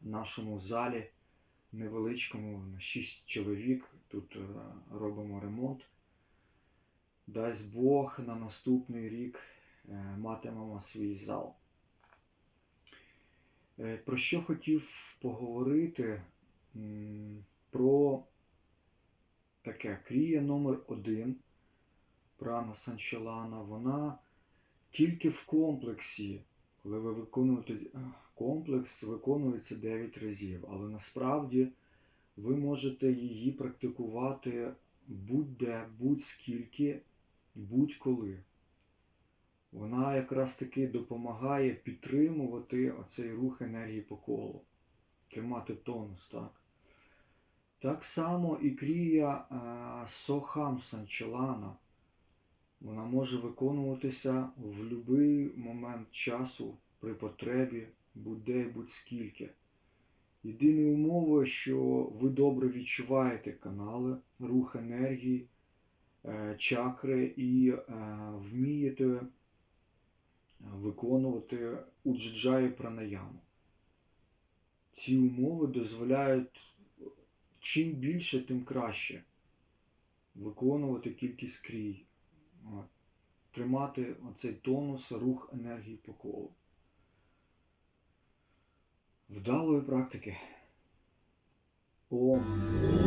нашому залі невеличкому на 6 чоловік. Тут е, робимо ремонт. Дасть Бог на наступний рік е, матимемо свій зал. Е, Про що хотів поговорити? Про таке крія номер один Прана Санчелана. Вона тільки в комплексі, коли ви виконуєте е, комплекс, виконується 9 разів. Але насправді ви можете її практикувати будь-де, будь-скільки, будь-коли. Вона якраз таки допомагає підтримувати оцей рух енергії по колу, тримати тонус, так? Так само і крія е, Сохам Санчелана. Вона може виконуватися в будь-який момент часу при потребі, будь-де будь-скільки. Єдине умова, що ви добре відчуваєте канали, рух енергії, е, чакри і е, вмієте виконувати уджиджаї пранаяму. Ці умови дозволяють чим більше, тим краще виконувати кількість крій. Тримати оцей тонус, рух енергії по колу. Вдалої практики. Ом.